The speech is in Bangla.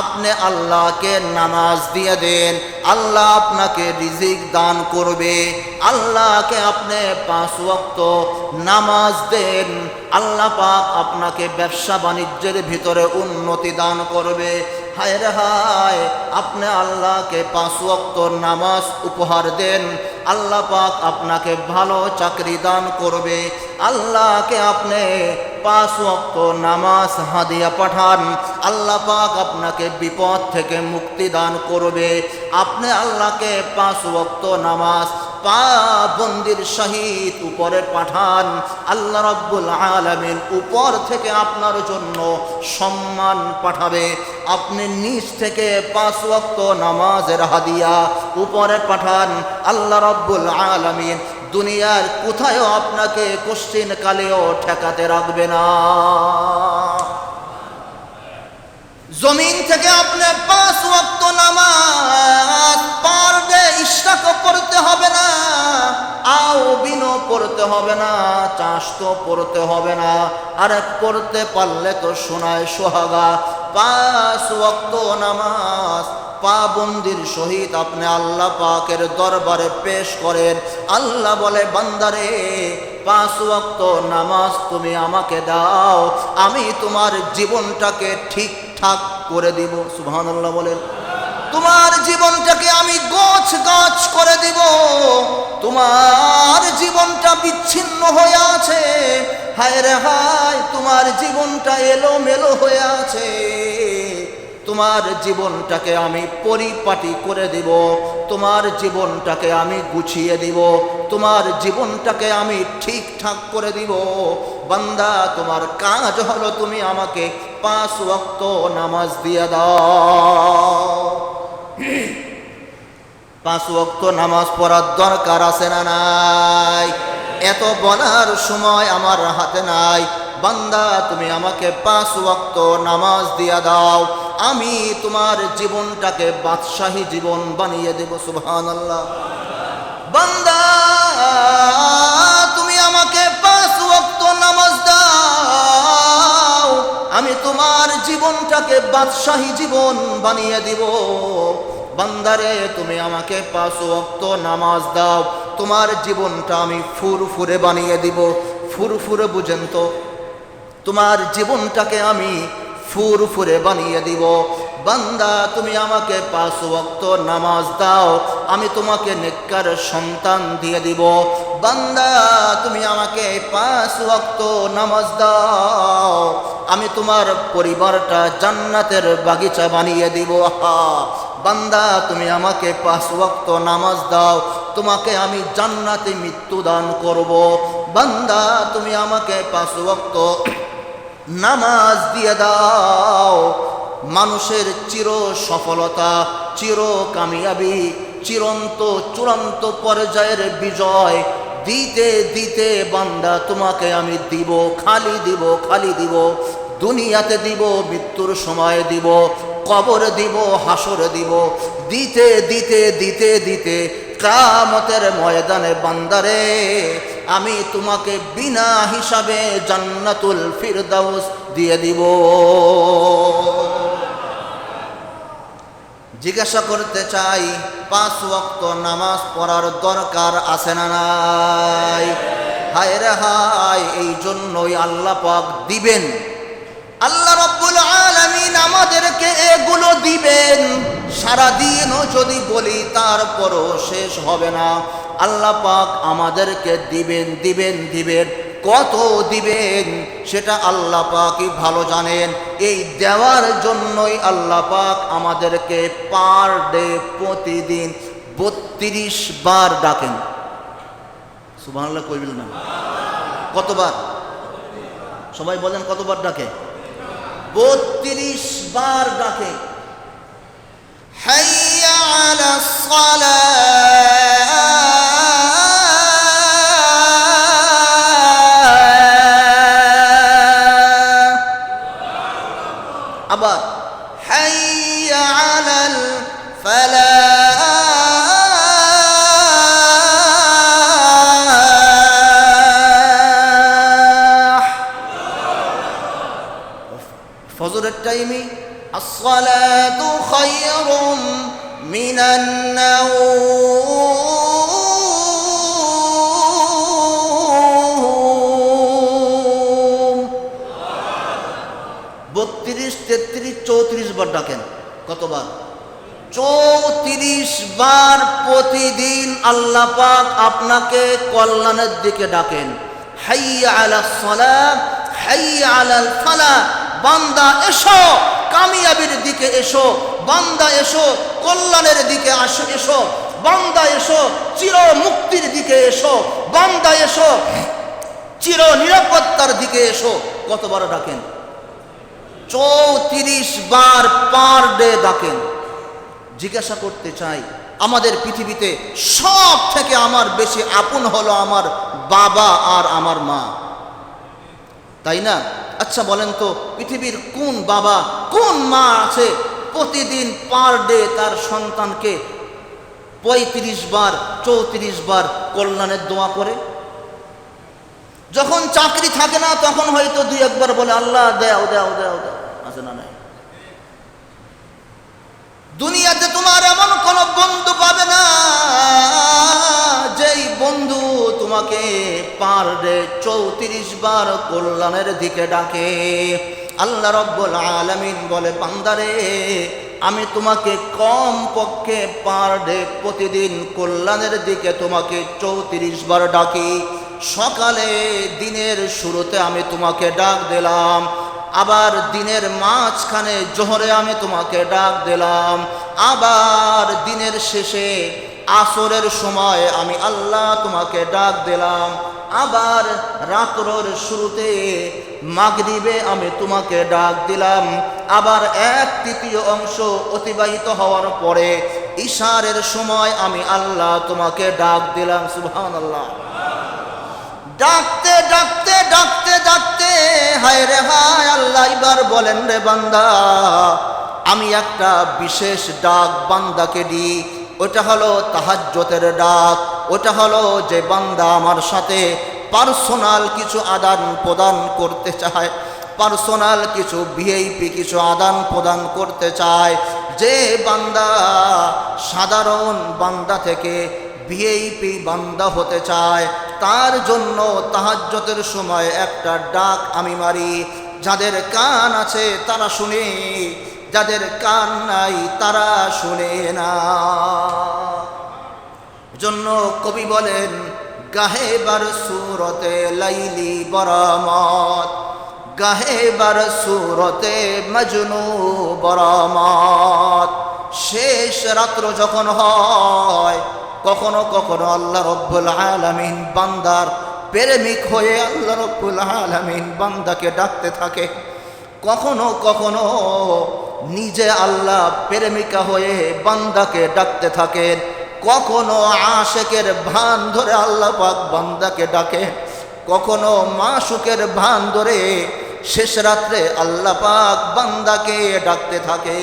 আপনি আল্লাহকে নামাজ দিয়ে দেন, আল্লাহ আপনাকে রিজিক দান করবে, আল্লাহকে আপনি পাঁচ ওয়াক্ত নামাজ দেন, আল্লাহ পাক আপনাকে ব্যবসা বাণিজ্যের ভিতরে উন্নতি দান করবে। হায় রে হায়, আপনি আল্লাহকে পাঁচ ওয়াক্ত নামাজ উপহার দেন, আল্লাহ পাক আপনাকে ভালো চাকরি দান করবে আল্লাহকে আপনি পাঁচ ওয়াক্ত নামাজ হাদিয়া পাঠান। আল্লাহ পাক আপনাকে বিপদ থেকে মুক্তি দান করবে। আপনি আল্লাহকে পাঁচ ওয়াক্ত নামাজ পা বন্দির সহিত উপরে পাঠান। আল্লাহ রব্বুল আলমিন উপর থেকে আপনার জন্য সম্মান পাঠাবে। আপনি নিচ থেকে পাঁচ ওয়াক্ত নামাজের হাদিয়া উপরে পাঠান। আল্লাহ রব্বুল আলমিন দুনিয়ার কোথায়ও আপনাকে কোশ্চিন কালেও ঠেকাতে রাখবে না। জমিন থেকে আপনি পাঁচ ওয়াক্ত নামাজ পার ডে ইশরাক পড়তে হবে না আও বিনো পড়তে হবে না চাষ তো পড়তে হবে না আর পড়তে পারলে তো শোনায় সোহাগা। পাঁচ ওয়াক্ত নামাজ পাবন্দির সহিত আপনি আল্লাহ পাকের দরবারে পেশ করেন। আল্লাহ বলে, বান্দারে, পাঁচ ওয়াক্ত নামাজ তুমি আমাকে দাও, আমি তোমার জীবনটাকে ঠিকঠাক করে দিব। সুবহানাল্লাহ বলেন। তোমার জীবনটাকে আমি গোছ গাছ করে দিব। তোমার জীবনটা বিচ্ছিন্ন হয়ে আছে। হায় রে হায়, তোমার জীবনটা এলো মেলো হয়ে আছে। তোমার জীবনটাকে আমি পরিপাটি করে দিব, তোমার জীবনটাকে আমি গুছিয়ে দিব, তোমার জীবনটাকে আমি ঠিকঠাক করে দিব। বান্দা, তোমার কাজ হলো তুমি আমাকে পাঁচ ওয়াক্ত নামাজ দিয়ে দাও। পাঁচ ওয়াক্ত নামাজ পড়ার দরকার আছে না নাই? এত বলার সময় আমার হাতে নাই। বান্দা, তুমি আমাকে পাঁচ ওয়াক্ত নামাজ দিয়া দাও। আমি তোমার জীবনটাকে বাদশাহী জীবন বানিয়ে দেব সুবহান আল্লাহ বান্দা, তুমি আমাকে পাঁচ ওয়াক্ত নামাজ দাও। আমি তোমার জীবনটাকে বাদশাহী জীবন বানিয়ে দিব। বান্দারে তুমি আমাকে পাঁচ ওয়াক্ত নামাজ দাও। তোমার জীবনটা আমি ফুরফুরে বানিয়ে দিব। ফুরফুরে বুঝেন তো, তোমার জীবনটাকে আমি ফুরফুরে বানিয়ে দিব। বান্দা, তুমি আমাকে পাঁচ ওয়াক্ত নামাজ দাও, আমি তোমাকে নেককার সন্তান দিয়ে দিব। বান্দা, তুমি আমাকে পাঁচ ওয়াক্ত নামাজ দাও, আমি তোমার পরিবারটা জান্নাতের বাগিচা বানিয়ে দিব। আহা, বান্দা, তুমি আমাকে পাঁচ ওয়াক্ত নামাজ দাও, তোমাকে আমি জান্নাতে মৃত্যু দান করব। বান্দা, তুমি আমাকে পাঁচ ওয়াক্ত নামাজ দিয়ে দাও। মানুষের চির সফলতা, চির কামিয়াবি, চিরন্ত চূড়ান্ত পর্যায়ের বিজয়। দিতে দিতে বান্দা তোমাকে আমি দিব, খালি দিব খালি দিব। দুনিয়াতে দিব, মৃত্যুর সময় দিব, কবর দিব, হাসর দিব। দিতে দিতে দিতে দিতে কামতের ময়দানে বান্দারে আমি তোমাকে বিনা হিসাবে জান্নাতুল ফিরদাউস দিয়ে দিব। জিজ্ঞাসা করতে চাই, পাঁচ ওয়াক্ত নামাজ পড়ার দরকার আছে না নাই? হায় রে হায়, এই জন্যই আল্লাহ পাক দিবেন। আল্লাহ রব্বুল আলামিন আমাদেরকে এগুলো দিবেন। সারাদিনও যদি বলি তারপরও শেষ হবে না। আল্লাহ পাক আমাদেরকে দিবেন দিবেন দিবেন। কত দিবেন সেটা আল্লাহ পাকই ভালো জানেন। এই দেওয়ার জন্যই আল্লাহ পাক আমাদেরকে পার ডে প্রতিদিন বত্রিশ বার ডাকেন। সুবহানাল্লাহ কইবিল না। কতবার? সবাই বলেন কতবার ডাকে? বত্রিশ বার ডাকে। الصلاة خير من النوم বত্রিশ তেত্রিশ চৌত্রিশ বার ডাকেন কতবার চৌত্রিশ বার প্রতিদিন আল্লাহ পাক আপনাকে কল্যাণের দিকে ডাকেন হাইয়া আলা সলাহ হাইয়া আলাল ফালা বান্দা এসো কামিয়াবির দিকে এসো, বান্দা এসো, কল্যাণের দিকে আসো, এসো, বান্দা এসো চির মুক্তির দিকে এসো, বান্দা এসো চির নিরাপত্তার দিকে এসো। কতবার ডাকেন? চৌত্রিশ বার পার ডে ডাকেন। জিজ্ঞাসা করতে চাই, আমাদের পৃথিবীতে সব থেকে আমার বেশি আপন হলো আমার বাবা আর আমার মা। তাই না? আচ্ছা বলেন তো, পৃথিবীর কোন বাবা, কোন মা আছে প্রতিদিন পার ডে তার সন্তানকে পঁয়ত্রিশ বার, চৌত্রিশ বার কল্যাণের দোয়া করে? যখন চাকরি থাকে না, তখন হয়তো দুই একবার বলে, আল্লাহ, দেও দেও দেও দেও। আছে না নাই? দুনিয়াতে তোমার এমন কোন বন্ধু পাবে না তোমাকে পার ডে চৌত্রিশ বার কল্যাণের দিকে ডাকে। আল্লাহ রব্বুল আলামিন বলে, বান্দারে, আমি তোমাকে কম পক্ষে পার ডে প্রতিদিন কল্যাণের দিকে তোমাকে চৌত্রিশ বার ডাকি। সকালে দিনের শুরুতে আমি তোমাকে ডাক দিলাম, আবার দিনের মাঝখানে জোহরে আমি তোমাকে ডাক দিলাম, আবার দিনের শেষে আসরের সময় আমি আল্লাহ তোমাকে ডাক দিলাম। আবার রাত্রর শুরুতে মাগরিবে আমি তোমাকে ডাক দিলাম। আবার এক তৃতীয় অংশ অতিবাহিত হওয়ার পরে ইশারের সময় আমি আল্লাহ তোমাকে ডাক দিলাম। সুবহান আল্লাহ ডাকতে ডাকতে ডাকতে ডাকতে, হায় রে হায়, আল্লাহ এবার বলেন রে বান্দা, আমি একটা বিশেষ ডাক বান্দাকে দিই। ওটা হলো তাহাজ্জতের ডাক, ওটা হলো যে বান্দা আমার সাথে পার্সোনাল কিছু আদান প্রদান করতে চায় পার্সোনাল কিছু ভিআইপি কিছু আদান প্রদান করতে চায়। যে বান্দা সাধারণ বান্দা থেকে ভিআইপি বান্দা হতে চায়, তার জন্য তাহাজ্জতের সময় একটা ডাক আমি মারি। যাদের কান আছে তারা শুনে যাদের কান নাই তারা শুনে না। জন্য কবি বলেন গাহেবার সুরতে লাইলি বরামত, গাহে বার সুরতে মজনু বরামত। শেষ রাত্র যখন হয়, কখনো কখনো আল্লাহ রব্বুল আলামিন বান্দার প্রেমিক হয়ে আল্লাহ রব্বুল আলামিন বান্দাকে ডাকতে থাকে। কখনো কখনো নিজে আল্লাহ প্রেমিকা হয়ে বান্দাকে ডাকতে থাকেন। কখনো আশেকের ভান ধরে আল্লাহ পাক বান্দাকে ডাকে। কখনো মাসুকের ভান ধরে শেষ রাত্রে আল্লাহ পাক বান্দাকে ডাকতে থাকে।